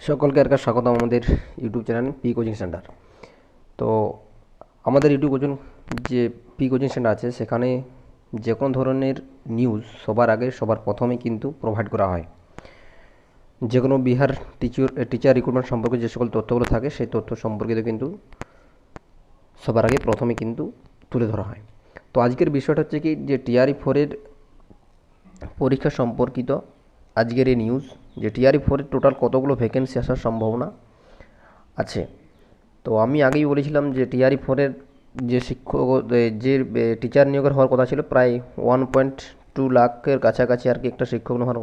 সকলকে আর স্বাগতম আমাদের YouTube channel P coaching centre তো আমাদের ইউটিউব কোচিং যে পি কোচিং সেন্টার আছে, সেখানে যে কোনো ধরনের নিউজ সবার আগে, সবার প্রথমে কিন্তু প্রোভাইড করা হয়। যে কোনো বিহার টিচার টিচার রিক্রুটমেন্ট সম্পর্কে যে সকল তথ্যগুলো থাকে, সেই তথ্য সম্পর্কিত কিন্তু সবার আগে প্রথমে কিন্তু তুলে ধরা হয়। তো আজকের বিষয়টা হচ্ছে কি, যে টিআরই ফোরের পরীক্ষা সম্পর্কিত আজকের এই নিউজ যে টিআরই ফোরের টোটাল কতগুলো ভ্যাকেন্সি আসার সম্ভাবনা আছে? তো আমি আগেই বলেছিলাম যে টিআরই ফোরের যে শিক্ষক যে টিচার নিয়োগের হওয়ার কথা ছিল, প্রায় ওয়ান পয়েন্ট টু লাখের কাছাকাছি আর কি একটা শিক্ষক হওয়ার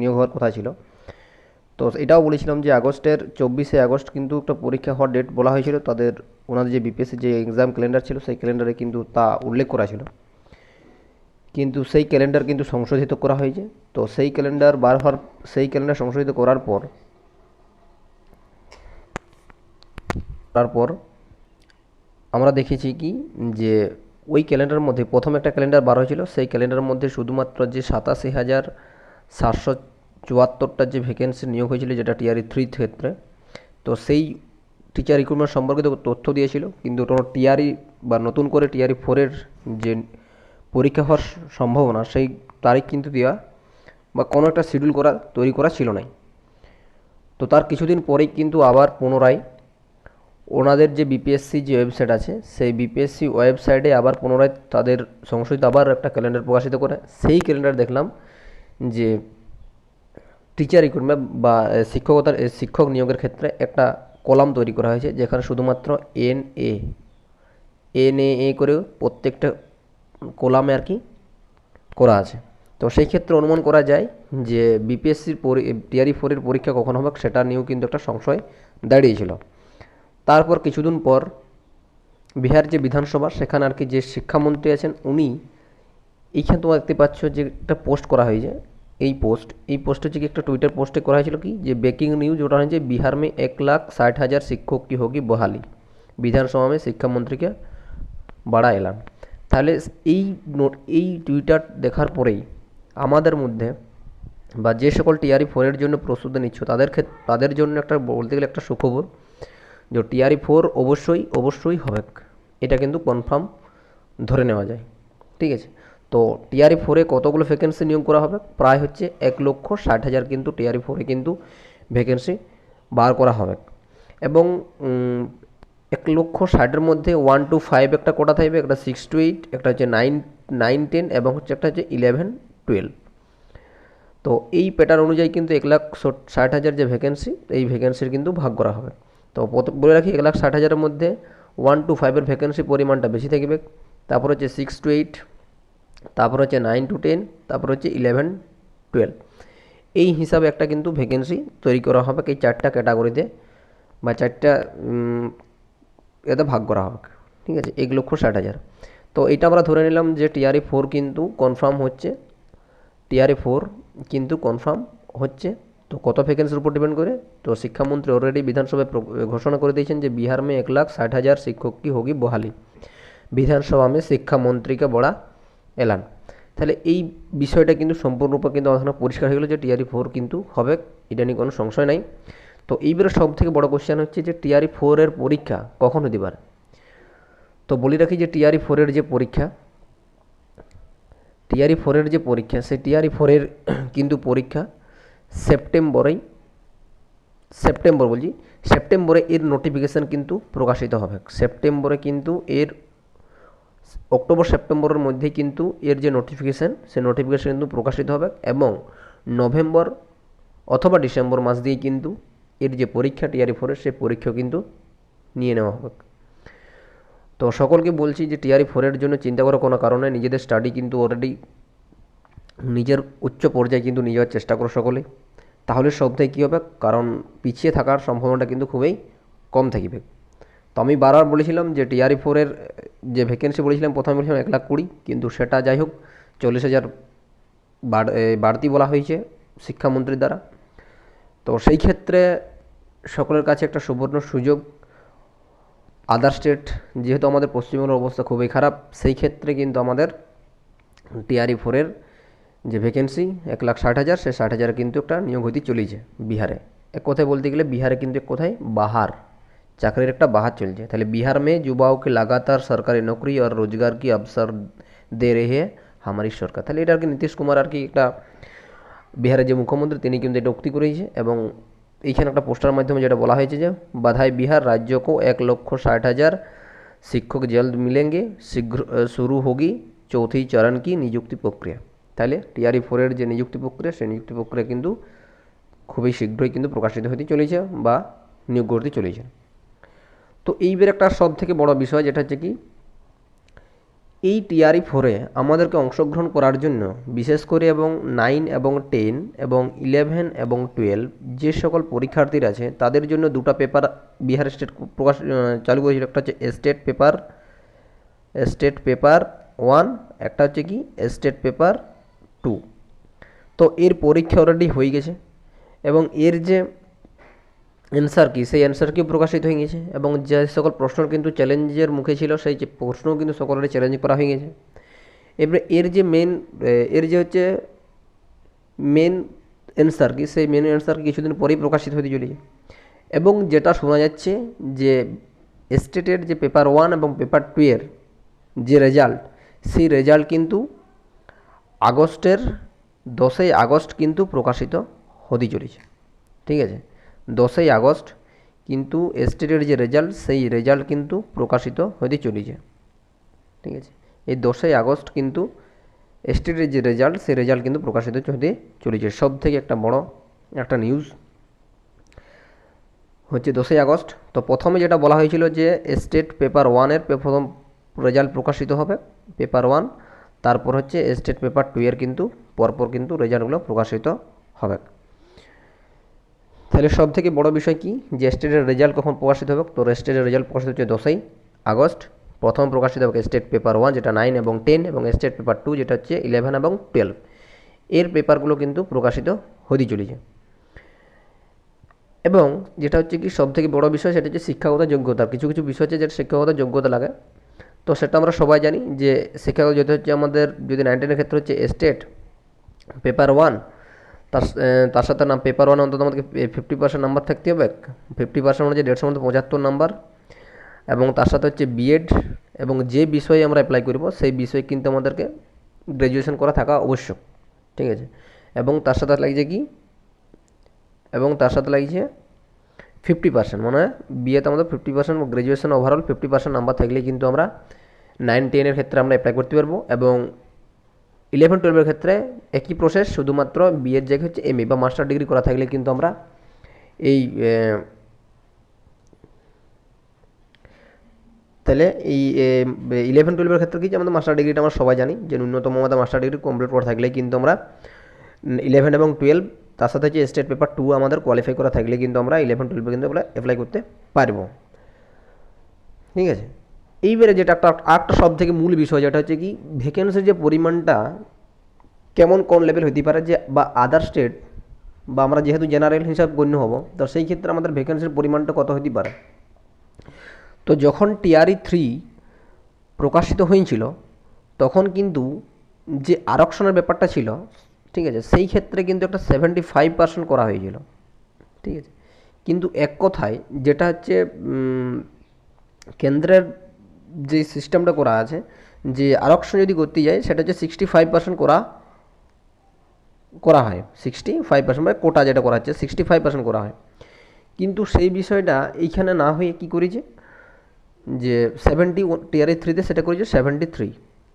নিয়োগ হওয়ার কথা ছিল। তো এটাও বলেছিলাম যে আগস্টের চব্বিশে আগস্ট কিন্তু একটা পরীক্ষা হওয়ার ডেট বলা হয়েছিল। তাদের ওনাদের যে বিপিএসসি যে এক্সাম ক্যালেন্ডার ছিল, সেই ক্যালেন্ডারে কিন্তু তা উল্লেখ করা ছিল। কিন্তু সেই ক্যালেন্ডার কিন্তু সংশোধিত করা হয়েছে। তো সেই ক্যালেন্ডার বার হওয়ার, সেই ক্যালেন্ডার সংশোধিত করার পর তারপর আমরা দেখেছি কি যে ওই ক্যালেন্ডারের মধ্যে প্রথম একটা ক্যালেন্ডার বার হয়েছিল। সেই ক্যালেন্ডারের মধ্যে শুধুমাত্র যে সাতাশি হাজার সাতশো চুয়াত্তরটা যে ভ্যাকেন্সি নিয়োগ হয়েছিল যেটা টিআরই থ্রি ক্ষেত্রে, তো সেই টিচার রিক্রুটমেন্ট সম্পর্কিত তথ্য দিয়েছিল। কিন্তু কোনো টিআরই বা নতুন করে টিআরই ফোরের যে পরীক্ষা হওয়ার সম্ভাবনা, সেই তারিখ কিন্তু দেওয়া বা কোনো একটা শিডিউল করা, তৈরি করা ছিল নাই। তো তার কিছুদিন পরেই কিন্তু আবার পুনরায় ওনাদের যে বিপিএসসি যে ওয়েবসাইট আছে, সেই বিপিএসসি ওয়েবসাইটে আবার পুনরায় তাদের সংশোধিত আবার একটা ক্যালেন্ডার প্রকাশিত করে। সেই ক্যালেন্ডার দেখলাম যে টিচার রিক্রুটমেন্ট বা শিক্ষকতার শিক্ষক নিয়োগের ক্ষেত্রে একটা কলাম তৈরি করা হয়েছে, যেখানে শুধুমাত্র এন এ এন এ করে প্রত্যেকটা কোলামে আর কি করা আছে। তো সেই ক্ষেত্রে অনুমান করা যায় যে বিপিএসসির টিয়ারি ফোরের পরীক্ষা কখন হবে সেটা নিয়েও কিন্তু একটা সংশয় দাঁড়িয়েছিল। তারপর কিছুদিন পর বিহার যে বিধানসভা, সেখানে আর কি যে শিক্ষামন্ত্রী আছেন উনি, এইখানে তোমরা দেখতে পাচ্ছ যে একটা পোস্ট করা হয়েছে। এই পোস্ট এই পোস্ট হচ্ছে কি একটা টুইটার পোস্টে করা হয়েছিল কি? যে ব্রেকিং নিউজ ওটা হয়েছে বিহার মে এক লাখ ষাট হাজার শিক্ষক কি হোগি বহালি। বিধানসভা মে শিক্ষামন্ত্রীকে বাড়া এলাম তাহলে এই নোট, এই টুইটার দেখার পরেই আমাদের মধ্যে বা যে সকল টিআরই ফোরের জন্য প্রস্তুতি নিচ্ছ, তাদের ক্ষেত্রে তাদের জন্য একটা বলতে গেলে একটা সুখবর যে টিআরই ফোর অবশ্যই অবশ্যই হবে। এটা কিন্তু কনফার্ম ধরে নেওয়া যায়। ঠিক আছে? তো টিআরই ফোরে কতগুলো ভ্যাকেন্সি নিয়োগ করা হবে? প্রায় হচ্ছে এক লক্ষ ষাট হাজার কিন্তু টিআরই ফোরে কিন্তু ভ্যাকেন্সি বার করা হবে। এবং এক লক্ষ ষাটের মধ্যে ওয়ান টু ফাইভ একটা কোটা থাকবে, একটা সিক্স টু এইট একটা হচ্ছে নাইন নাইন টেন এবং হচ্ছে একটা হচ্ছে ইলেভেন টুয়েলভ তো এই প্যাটার্ন অনুযায়ী কিন্তু এক লাখ ষাট হাজার যে ভ্যাকেন্সি এই ভ্যাকেন্সির কিন্তু ভাগ করা হবে। তো বলে রাখি, এক লাখ ষাট হাজারের মধ্যে ওয়ান টু ফাইভের ভ্যাকেন্সি পরিমাণটা বেশি থাকবে। তারপর হচ্ছে সিক্স টু এইট তারপর হচ্ছে নাইন টু টেন তারপর হচ্ছে ইলেভেন টুয়েলভ এই হিসাবে একটা কিন্তু ভ্যাকেন্সি তৈরি করা হবে এই চারটা ক্যাটাগরিতে বা চারটা এতে ভাগ করা হবে ঠিক আছে এক লক্ষ ষাট হাজার তো এটা আমরা ধরে নিলাম যে টিআরই ফোর কিন্তু কনফার্ম হচ্ছে টিআরএ ফোর কিন্তু কনফার্ম হচ্ছে তো কত ভ্যাকেন্সির উপর ডিপেন্ড করে তো শিক্ষামন্ত্রী অলরেডি বিধানসভায় প্র- ঘোষণা করে দিয়েছেন যে বিহার में एक लाख साठ हज़ार शिक्षक की होगी बहाली বিধানসভা में শিক্ষামন্ত্রীকে বড়া এলান তাহলে এই বিষয়টা কিন্তু সম্পূর্ণরূপে কিন্তু আমাদের সামনে পরিষ্কার হয়ে গেলো যে টিআরই ফোর কিন্তু হবে এটা নিয়ে কোনো সংশয় নাই তো এইবারে সব থেকে বড় কোশ্চেন হচ্ছে যে টিআরই ফোরের পরীক্ষা কখন হতে পারে? তো বলি রাখি যে টিআরই ফোরের যে পরীক্ষা টিআরই ফোরের যে পরীক্ষা, সেই টিআরই ফোরের কিন্তু পরীক্ষা সেপ্টেম্বরেই, সেপ্টেম্বর বলছি, সেপ্টেম্বরে এর নোটিফিকেশান কিন্তু প্রকাশিত হবে। সেপ্টেম্বরে কিন্তু এর, অক্টোবর সেপ্টেম্বরের মধ্যে কিন্তু এর যে নোটিফিকেশান সে নোটিফিকেশান কিন্তু প্রকাশিত হবে এবং নভেম্বর অথবা ডিসেম্বর মাস দিয়ে কিন্তু এর যে পরীক্ষা টিআরই ফোরের সেই পরীক্ষা কিন্তু নিয়ে নেওয়া হবে। তো সকলকে বলছি যে টিআরই ফোরের জন্য চিন্তা করার কোনো কারণে নিজেদের স্টাডি কিন্তু অলরেডি নিজের উচ্চ পর্যায়ে কিন্তু নিয়ে যাওয়ার চেষ্টা করো সকলে। তাহলে সব থেকে কী হবে? কারণ পিছিয়ে থাকার সম্ভাবনাটা কিন্তু খুবই কম থাকবে। তো আমি বারবার বলেছিলাম যে টিআরই ফোরের যে ভ্যাকেন্সি বলেছিলাম, প্রথমে বলেছিলাম এক লাখ কুড়ি, কিন্তু সেটা যাই হোক, চল্লিশ হাজার বাড়- বাড়তি বলা হয়েছে শিক্ষামন্ত্রীর দ্বারা। তো সেই ক্ষেত্রে সকলের কাছে একটা সুবর্ণ সুযোগ। আদার স্টেট যেহেতু আমাদের পশ্চিমবঙ্গের অবস্থা খুবই খারাপ, সেই ক্ষেত্রে কিন্তু আমাদের টিআরই ফোরের যে ভ্যাকেন্সি এক লাখ ষাট হাজার, সে ষাট হাজার কিন্তু একটা নিয়োগ হইতে চলেছে বিহারে। এক কথায় বলতে গেলে বিহারে কিন্তু এক কোথায় বাহার, চাকরির একটা বাহার চলছে। তাহলে বিহার মে যুবাওকে লাগাতার সরকারি নকরি আর রোজগার কি অবসর দে রেহে হামারি সরকার। তাহলে এটা আর কি নীতিশ কুমার আর কি একটা বিহারের যে মুখ্যমন্ত্রী, তিনি কিন্তু এটা উক্তি করেছে এবং এইখানে একটা পোস্টার মাধ্যমে যেটা বলা হয়েছে যে, বাধাই বিহার को এক লক্ষ ষাট হাজার শিক্ষক জলদ মিলেंगे শীঘ্র শুরু হোগি চৌথি চরণ কি নিযুক্তি প্রক্রিয়া। তাহলে টিআরই ফোরের যে নিযুক্তি প্রক্রিয়া, সেই নিযুক্তি প্রক্রিয়া কিন্তু খুবই শীঘ্রই কিন্তু প্রকাশিত হতে চলেছে বা নিয়োগ করতে চলেছে। তো এইবার একটা সব থেকে বড় বিষয় যেটা হচ্ছে কি এই টিআরই ফোরে আমাদেরকে অংশগ্রহণ করার জন্য, বিশেষ করে এবং নাইন এবং টেন এবং ইলেভেন এবং টুয়েলভ যে সকল পরীক্ষার্থীরা আছে, তাদের জন্য দুটো পেপার বিহার স্টেট প্রকাশ চালু করেছিল। একটা হচ্ছে state paper state paper one, একটা হচ্ছে কি স্টেট পেপার টু। তো এর পরীক্ষা অলরেডি হয়ে গেছে এবং এর যে অ্যান্সার কি? সেই অ্যান্সার কি প্রকাশিত হয়ে গেছে এবং যে সকল প্রশ্ন কিন্তু চ্যালেঞ্জের মুখে ছিল, সেই প্রশ্নও কিন্তু সকলের চ্যালেঞ্জ করা হয়ে গেছে। এবারে এর যে মেন এর যে হচ্ছে মেন অ্যান্সার কি? সেই মেন অ্যান্সার কিছুদিন পরেই প্রকাশিত হতে চলেছে। এবং যেটা শোনা যাচ্ছে যে স্টেটের যে পেপার ওয়ান এবং পেপার টু এর যে রেজাল্ট সেই রেজাল্ট কিন্তু আগস্টের দশই আগস্ট কিন্তু প্রকাশিত হতে চলেছে। ঠিক আছে? দশই আগস্ট, কিন্তু স্টেটের যে রেজাল্ট সেই রেজাল্ট কিন্তু প্রকাশিত হতে চলেছে। ঠিক আছে? এই দশই আগস্ট, কিন্তু স্টেটের যে রেজাল্ট সেই রেজাল্ট কিন্তু প্রকাশিত হতে চলেছে। সব থেকে একটা বড় একটা নিউজ হচ্ছে দশই আগস্ট। তো প্রথমে যেটা বলা হয়েছিল যে স্টেট পেপার ওয়ানের প্রথম রেজাল্ট প্রকাশিত হবে পেপার ওয়ান তারপর হচ্ছে স্টেট পেপার টু এর কিন্তু, পরপর কিন্তু রেজাল্টগুলো প্রকাশিত হবে। তাহলে সব থেকে বড় বিষয় কি? যে স্টেটের রেজাল্ট কখন প্রকাশিত হবে? তো স্টেটের রেজাল্ট প্রকাশিত হচ্ছে দশই আগস্ট। প্রথম প্রকাশিত হবে স্টেট পেপার ওয়ান যেটা নাইন এবং টেন এবং স্টেট পেপার টু যেটা হচ্ছে ইলেভেন এবং টুয়েলভ এর পেপারগুলো কিন্তু প্রকাশিত হতে চলেছে। এবং যেটা হচ্ছে কি সব থেকে বড় বিষয় সেটা হচ্ছে শিক্ষাগত যোগ্যতা। কিছু কিছু বিষয় আছে যেটা শিক্ষাগত যোগ্যতা লাগে। তো সেটা আমরা সবাই জানি যে শিক্ষাগত যেটা হচ্ছে আমাদের, যদি নাইনটিনের ক্ষেত্রে হচ্ছে স্টেট পেপার ওয়ান তার তার সাথে নাম পেপার ওয়ান অন্তত আমাদেরকে ফিফটি পার্সেন্ট নাম্বার থাকতে হবে। ফিফটি পার্সেন্ট মানে দেড়শোর মধ্যে পঁচাত্তর নাম্বার এবং তার সাথে হচ্ছে বিএড এবং যে বিষয়ে আমরা অ্যাপ্লাই করব, সেই বিষয়ে কিন্তু আমাদেরকে গ্র্যাজুয়েশন করা থাকা আবশ্যক। ঠিক আছে? এবং তার সাথে লাগছে কি? এবং তার সাথে লাগছে ফিফটি পার্সেন্ট মানে বিয়েতে আমাদের fifty percent graduation overall fifty percent number থাকলে কিন্তু আমরা নাইন টেনের ক্ষেত্রে আমরা অ্যাপ্লাই করতে পারব। এবং ইলেভেন টুয়েলভের ক্ষেত্রে একই প্রসেস শুধুমাত্র বিয়ের জায়গায় হচ্ছে এমএ বা মাস্টার ডিগ্রি করা থাকলে কিন্তু আমরা এই তাহলে এই ইলেভেন টুয়েলভের ক্ষেত্রে কি আমাদের মাস্টার ডিগ্রিটা আমরা সবাই জানি, যে ন্যূনতম আমাদের মাস্টার ডিগ্রি কমপ্লিট করা থাকলে কিন্তু আমরা ইলেভেন এবং টুয়েলভ তার সাথে হচ্ছে স্টেট পেপার টু আমাদের কোয়ালিফাই করা থাকলে কিন্তু আমরা ইলেভেন টুয়েলভে কিন্তু আমরা অ্যাপ্লাই করতে পারব। ঠিক আছে? এইবারে যেটা একটা একটা সব থেকে মূল বিষয়, যেটা হচ্ছে কি ভ্যাকেন্সির যে পরিমাণটা কেমন, কোন লেভেল হতে পারে যে, বা আদার স্টেট বা আমরা যেহেতু জেনারেল হিসাব গণ্য হব, তো সেই ক্ষেত্রে আমাদের ভ্যাকেন্সির পরিমাণটা কত হতে পারে? তো যখন টিআরই থ্রি প্রকাশিত হয়েছিল, তখন কিন্তু যে আরক্ষণের ব্যাপারটা ছিল, ঠিক আছে, সেই ক্ষেত্রে কিন্তু একটা সেভেন্টি ফাইভ পার্সেন্ট করা হয়েছিল, ঠিক আছে। কিন্তু এক কথায় যেটা হচ্ছে কেন্দ্রের যে সিস্টেমটা করা আছে, যে আরক্ষণ যদি করতে যায়, সেটা হচ্ছে সিক্সটি ফাইভ পার্সেন্ট করা করা হয়। সিক্সটি ফাইভ পার্সেন্ট মানে কোটা যেটা করা হচ্ছে সিক্সটি ফাইভ পার্সেন্ট করা হয়। কিন্তু সেই বিষয়টা এইখানে না হয়ে কী করেছে? যে সেভেন্টি টিআরই থ্রিতে সেটা করেছে সেভেন্টি থ্রি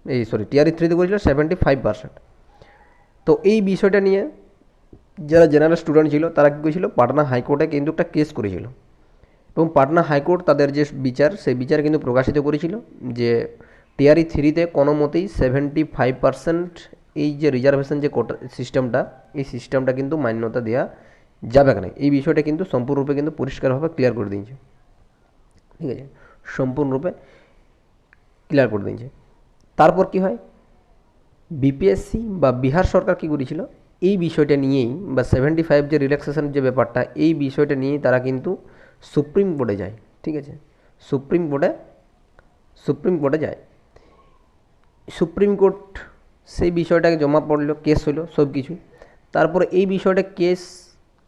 এই সরি টিআরই থ্রিতে করেছিল সেভেন্টি ফাইভ পার্সেন্ট তো এই বিষয়টা নিয়ে যারা জেনারেল স্টুডেন্ট ছিল, তারা কী করেছিল? পাটনা হাইকোর্টে কিন্তু একটা কেস করেছিল। এবং পাটনা হাইকোর্ট তাদের যে বিচার, সেই বিচার কিন্তু প্রকাশিত করেছিল যে টিআরই থ্রিতে কোনো মতেই সেভেন্টি ফাইভ পার্সেন্ট এই যে রিজার্ভেশন যে কোটা সিস্টেমটা এই সিস্টেমটা কিন্তু মান্যতা দেওয়া যাবে না। এই বিষয়টা কিন্তু সম্পূর্ণরূপে কিন্তু পরিষ্কারভাবে ক্লিয়ার করে দিয়েছে। ঠিক আছে? সম্পূর্ণরূপে ক্লিয়ার করে দিয়েছে। তারপর কি হয়? বিপিএসসি বা বিহার সরকার কী করেছিল? এই বিষয়টা নিয়েই বা সেভেন্টি ফাইভ যে রিল্যাক্সেশন যে ব্যাপারটা, এই বিষয়টা নিয়েই তারা কিন্তু সুপ্রিম কোর্টে যায়, ঠিক আছে? সুপ্রিম কোর্টে সুপ্রিম কোর্টে যায়। সুপ্রিম কোর্ট সেই বিষয়টাকে জমা পড়ল, কেস হলো, সব কিছু। তারপরে এই বিষয়টা কেস,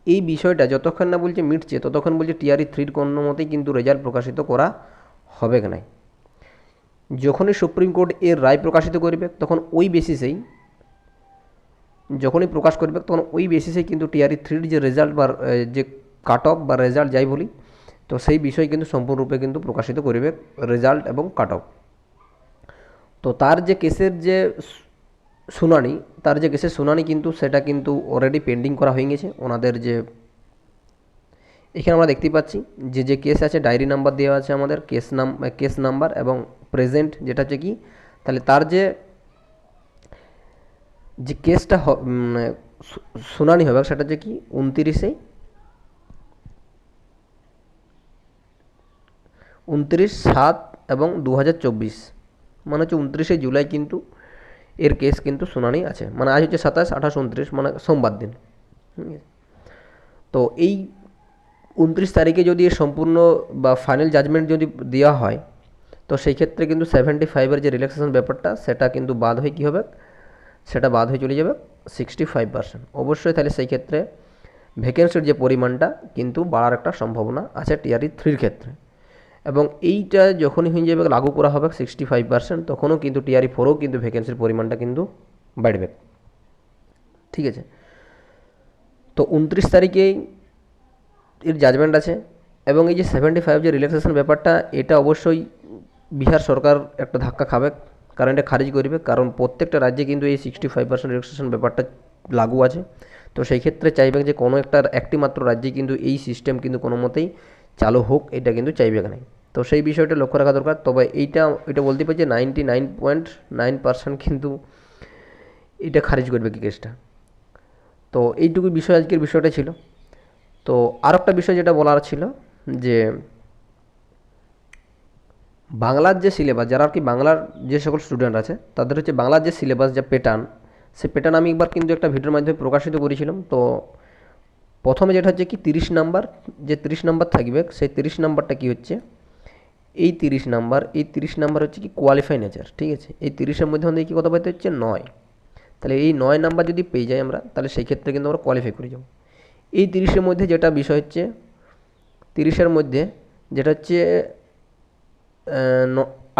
এই বিষয়টা যতক্ষণ না বলছে মিটছে, ততক্ষণ বলছে টিআরই থ্রির কোনো মতেই কিন্তু রেজাল্ট প্রকাশিত করা হবে না যখনই সুপ্রিম কোর্ট এর রায় প্রকাশিত করবে, তখন ওই বেসিসেই যখনই প্রকাশ করবে, তখন ওই বেসিসেই কিন্তু টিআরই থ্রির যে রেজাল্ট বা যে কাট অফ বা রেজাল্ট যাই বলি তো সেই বিষয় কিন্তু সম্পূর্ণরূপে কিন্তু প্রকাশিত করবে রেজাল্ট এবং কাট অফ তো তার যে কেসের যে শুনানি তার যে কেসের শুনানি কিন্তু সেটা কিন্তু অলরেডি পেন্ডিং করা হয়ে গেছে। ওনাদের যে এখানে আমরা দেখতে পাচ্ছি যে যে কেস আছে ডায়েরি নাম্বার দেওয়া আছে আমাদের কেস নাম কেস নাম্বার এবং প্রেজেন্ট যেটা হচ্ছে কি তাহলে তার যে যে কেসটা উম, শুনানি হবে সেটা হচ্ছে কি উনতিরিশে উনত্রিশ সাত এবং দু হাজার চব্বিশ। মানে হচ্ছে উনত্রিশে জুলাই কিন্তু এর কেস কিন্তু শুনানি আছে। মানে আজ হচ্ছে সাতাশ, আঠাশ, উনত্রিশ মানে সোমবার দিন। তো এই উনত্রিশ তারিখে যদি সম্পূর্ণ বা ফাইনাল জাজমেন্ট যদি দেওয়া হয়, তো সেই ক্ষেত্রে কিন্তু সেভেন্টি ফাইভের যে রিল্যাক্সেশন ব্যাপারটা, সেটা কিন্তু বাদ হয়ে কী হবে? সেটা বাদ হয়ে চলে যাবে সিক্সটি ফাইভ পার্সেন্ট অবশ্যই তাহলে সেই ক্ষেত্রে ভ্যাকেন্সির যে পরিমাণটা কিন্তু বাড়ার একটা সম্ভাবনা আছে টিআরই থ্রির ক্ষেত্রে। এবং এইটা যখনই হয়ে যাবে, লাগু করা হবে সিক্সটি ফাইভ পার্সেন্ট তখনও কিন্তু টিআরই ফোরও কিন্তু ভ্যাকেন্সির পরিমাণটা কিন্তু বাড়বে। ঠিক আছে? তো উনত্রিশ তারিখেই এর জাজমেন্ট আছে এবং এই যে সেভেন্টি ফাইভ যে রিল্যাক্সেশন ব্যাপারটা, এটা অবশ্যই বিহার সরকার একটা ধাক্কা খাবে, কারণ এটা খারিজ করবে, কারণ প্রত্যেকটা রাজ্যে কিন্তু এই সিক্সটি ফাইভ পার্সেন্ট রিল্যাক্সেশন ব্যাপারটা লাগু আছে। তো সেই ক্ষেত্রে চাইবে যে কোনো একটা একটি মাত্র রাজ্যে কিন্তু এই সিস্টেম কিন্তু কোনো মতেই চালু হোক, এটা কিন্তু চাইবে না। তো সেই বিষয়টা লক্ষ্য রাখা দরকার। তবে এইটা, এটা বলতে পারি যে ninety nine point nine percent কিন্তু এটা খারিজ করবে কেসটা। তো এইটুকু বিষয় আজকের বিষয়টা ছিল। তো আর একটা বিষয় যেটা বলার ছিল যে বাংলার যে সিলেবাস যারা আর কি বাংলার যে সকল স্টুডেন্ট আছে, তাদের হচ্ছে বাংলার যে সিলেবাস যা প্যাটার্ন সে প্যাটার্ন আমি একবার কিন্তু একটা ভিডিওর মাধ্যমে প্রকাশিত করেছিলাম। তো প্রথমে যেটা হচ্ছে কি, তিরিশ নাম্বার যে তিরিশ নাম্বার থাকবে, সেই তিরিশ নাম্বারটা কি হচ্ছে? এই তিরিশ নাম্বার, এই তিরিশ নাম্বার হচ্ছে কি কোয়ালিফাই নেচার ঠিক আছে? এই তিরিশের মধ্যে আমাদের কী কথা বলতে হচ্ছে? নয়। তাহলে এই নয় নাম্বার যদি পেয়ে যাই আমরা, তাহলে সেই ক্ষেত্রে কিন্তু আমরা কোয়ালিফাই করে যাব। এই তিরিশের মধ্যে যেটা বিষয় হচ্ছে, তিরিশের মধ্যে যেটা হচ্ছে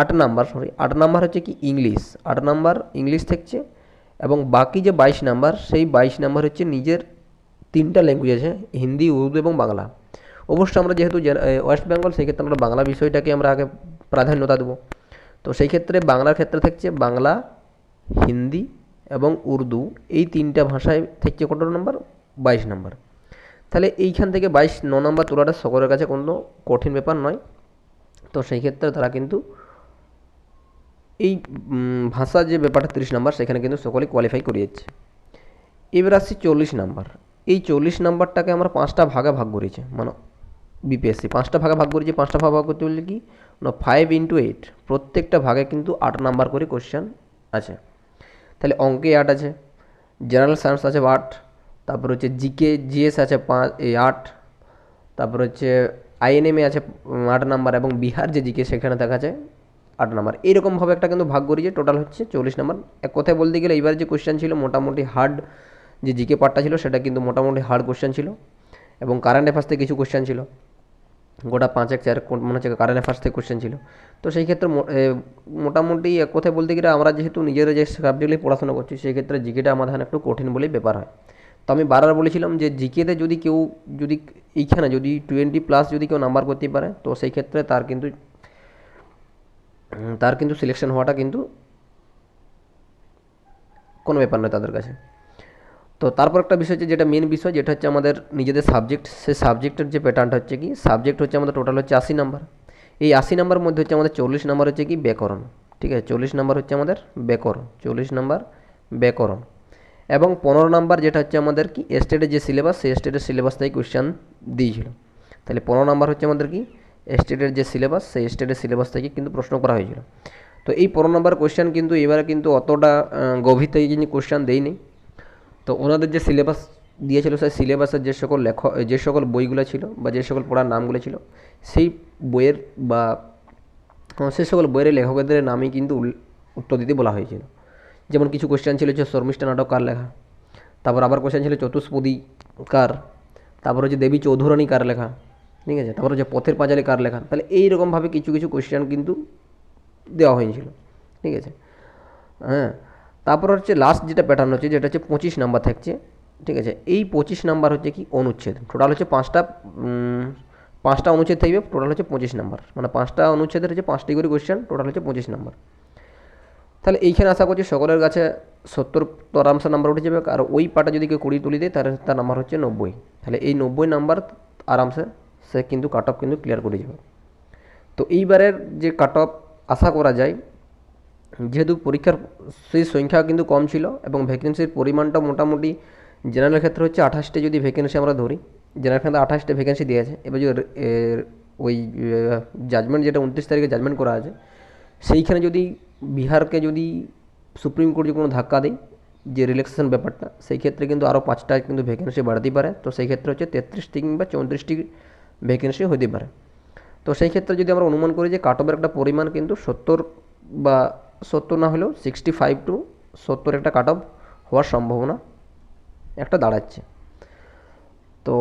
আট নাম্বার সরি আট নাম্বার হচ্ছে কি ইংলিশ আট নাম্বার ইংলিশ থাকছে এবং বাকি যে বাইশ নাম্বার, সেই বাইশ নাম্বার হচ্ছে নিজের তিনটা ল্যাঙ্গুয়েজ আছে, হিন্দি, উর্দু এবং বাংলা। অবশ্য আমরা যেহেতু ওয়েস্ট বেঙ্গল, সেই ক্ষেত্রে আমরা বাংলা বিষয়টাকে আমরা আগে প্রাধান্যতা দেবো। তো সেই ক্ষেত্রে বাংলার ক্ষেত্রে থাকছে বাংলা, হিন্দি এবং উর্দু। এই তিনটা ভাষায় থাকছে কত নম্বর? বাইশ নম্বর। তাহলে এইখান থেকে বাইশ, ন নম্বর তোলাটা সকলের কাছে কোনো কঠিন ব্যাপার নয়। তো সেই ক্ষেত্রে তারা কিন্তু এই ভাষা যে ব্যাপারটা তিরিশ নাম্বার, সেখানে কিন্তু সকলে কোয়ালিফাই করে যাচ্ছে এবার আসছি চল্লিশ নাম্বার। এই চল্লিশ নাম্বারটাকে আমরা পাঁচটা ভাগে ভাগ করেছি। মানে বিপিএসসি পাঁচটা ভাগে ভাগ করেছি, পাঁচটা ভাগ ভাগ করতে বললে কি? না ফাইভ ইন্টু এইট প্রত্যেকটা ভাগে কিন্তু আট নাম্বার করে কোশ্চেন আছে। তাহলে অঙ্কে আট আছে জেনারেল সায়েন্স আছে আট, তারপর হচ্ছে জিকে জিএস আছে পাঁচ, এই আট, তারপর হচ্ছে আইএনএমে আছে আট নাম্বার এবং বিহার যে জিকে সেখানে দেখা যায় আট নাম্বার। এইরকমভাবে একটা কিন্তু ভাগ করেছে টোটাল হচ্ছে চল্লিশ নাম্বার। এক কথায় বলতে গেলে এইবার যে কোশ্চেন ছিল, মোটামুটি হার্ড যে জিকে পার্টটা ছিল, সেটা কিন্তু মোটামুটি হার্ড কোশ্চেন ছিল এবং কারেন্ট অ্যাফেয়ার্স থেকে কিছু কোশ্চেন ছিল। গোটা পাঁচ এক চার মনে হচ্ছে কারেন্ট অ্যাফেয়ার্স থেকে কোশ্চেন ছিল। তো সেই ক্ষেত্রে মোটামুটি এক কথায় বলতে গেলে আমরা যেহেতু নিজেরা যে সাবজেক্টে পড়াশোনা করছি, সেই ক্ষেত্রে জিকেটা আমাদের একটু কঠিন বলেই ব্যাপার হয়। তো আমি বারবার বলেছিলাম যে জিকেতে যদি কেউ যদি এইখানে যদি টোয়েন্টি প্লাস যদি কেউ নাম্বার করতে পারে, তো সেই ক্ষেত্রে তার কিন্তু তার কিন্তু সিলেকশন হওয়াটা কিন্তু কোনো ব্যাপার নয় তাদের কাছে। তো তারপর একটা বিষয় হচ্ছে যেটা মেন বিষয় যেটা হচ্ছে আমাদের নিজেদের সাবজেক্ট সেই সাবজেক্টের যে প্যাটার্নটা হচ্ছে কি সাবজেক্ট হচ্ছে আমাদের টোটাল হচ্ছে আশি নাম্বার এই আশি নাম্বার মধ্যে হচ্ছে আমাদের চল্লিশ নাম্বার হচ্ছে কি ব্যাকরণ. ঠিক আছে? চল্লিশ নাম্বার হচ্ছে আমাদের ব্যাকরণ। চল্লিশ নাম্বার ব্যাকরণ। এবং পনেরো নাম্বার যেটা হচ্ছে আমাদের কি স্টেটের যে সিলেবাস সেই স্টেটের সিলেবাস থেকে কোয়েশ্চেন দিয়েছিল। তাহলে পনেরো নাম্বার হচ্ছে আমাদের কি স্টেটের যে সিলেবাস সেই স্টেটের সিলেবাস থেকে কিন্তু প্রশ্ন করা হয়েছিল। তো এই পনেরো নাম্বার কোয়েশ্চেন কিন্তু এবারে কিন্তু অতটা আহ, গভীর থেকে কিন্তু কোয়েশ্চেন দেয়নি। তো ওনাদের যে সিলেবাস দিয়েছিল, সেই সিলেবাসের যে সকল লেখ, যে সকল বইগুলো ছিল বা যে সকল পড়ার নামগুলো ছিল, সেই বইয়ের বা সে সকল বইয়ের লেখকদের নামই কিন্তু উত্তর দিতে বলা হয়েছিল। যেমন কিছু কোয়েশ্চেন ছিল যে শর্মিষ্ঠা নাটক কার লেখা, তারপর আবার কোশ্চেন ছিল চতুষ্পদী কার তারপর হচ্ছে দেবী চৌধুরানী কার লেখা, ঠিক আছে? তারপর হচ্ছে পথের পাঁচালী কার লেখা, তাহলে এইরকমভাবে কিছু কিছু কোয়েশ্চেন কিন্তু দেওয়া হয়েছিল, ঠিক আছে? হ্যাঁ তারপর হচ্ছে লাস্ট যেটা প্যাটার্ন হচ্ছে, যেটা হচ্ছে পঁচিশ নাম্বার থাকছে, ঠিক আছে? এই পঁচিশ নাম্বার হচ্ছে কি? অনুচ্ছেদ। টোটাল হচ্ছে পাঁচটা পাঁচটা অনুচ্ছেদ থাকবে টোটাল হচ্ছে পঁচিশ নাম্বার মানে পাঁচটা অনুচ্ছেদের হচ্ছে পাঁচটি করে কোয়েশ্চেন টোটাল হচ্ছে পঁচিশ নাম্বার তাহলে এইখানে আশা করছি সকলের কাছে সত্তর তো আরামসে নাম্বার উঠে যাবে। আর ওই পাটা যদি কেউ কুড়ি তুলি দেয় তার তার নাম্বার হচ্ছে নব্বই। তাহলে এই নব্বই নাম্বার আরামসে সে কিন্তু কাট অফ কিন্তু ক্লিয়ার করে যাবে। তো এইবারের যে কাট অফ আশা করা যায় যেহেতু পরীক্ষার সেই সংখ্যা কিন্তু কম ছিল এবং ভ্যাকেন্সির পরিমাণটা মোটামুটি জেনারেল ক্ষেত্রে হচ্ছে আঠাশটি যদি ভ্যাকেন্সি আমরা ধরি জেনারেল ক্ষেত্রে আঠাশটি ভ্যাকেন্সি দিয়েছে। এবার যদি ওই জাজমেন্ট যেটা উনত্রিশ তারিখে জাজমেন্ট করা আছে, সেইখানে যদি বিহারকে যদি সুপ্রিম কোর্ট যদি কোনো ধাক্কা দেয় যে রিল্যাক্সেশন ব্যাপারটা, সেই ক্ষেত্রে কিন্তু আরও পাঁচটা কিন্তু ভ্যাকেন্সি বাড়তেই পারে। তো সেই ক্ষেত্রে হচ্ছে তেত্রিশটি কিংবা চৌত্রিশটি ভ্যাকেন্সি হতে পারে। তো সেই ক্ষেত্রে যদি আমরা অনুমান করি যে কাট অফের একটা পরিমাণ কিন্তু সত্তর বা সত্তর না হলেও সিক্সটি ফাইভ টু সত্তর একটা কাট অফ হওয়ার সম্ভাবনা একটা দাঁড়াচ্ছে। তো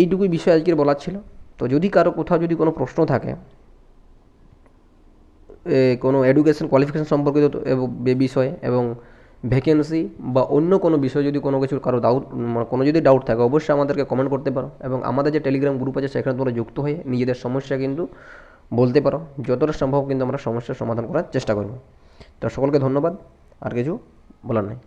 এইটুকুই বিষয় আজকের বলার ছিল। তো যদি কারও কোথাও যদি কোনো প্রশ্ন থাকে কোনো এডুকেশন কোয়ালিফিকেশন সম্পর্কিত বিষয়ে এবং ভ্যাকেন্সি বা অন্য কোনো বিষয়ে যদি কোনো কিছু কারও ডাউট মানে কোনো যদি ডাউট থাকে, অবশ্যই আমাদেরকে কমেন্ট করতে পারো এবং আমাদের যে টেলিগ্রাম গ্রুপ আছে, সেখানে তোমরা যুক্ত হয়ে নিজেদের সমস্যা কিন্তু বলতে পারো, যতটা সম্ভব কিন্তু আমরা সমস্যার সমাধান করার চেষ্টা করব। তো সকলকে ধন্যবাদ, আর কিছু বলার নাই।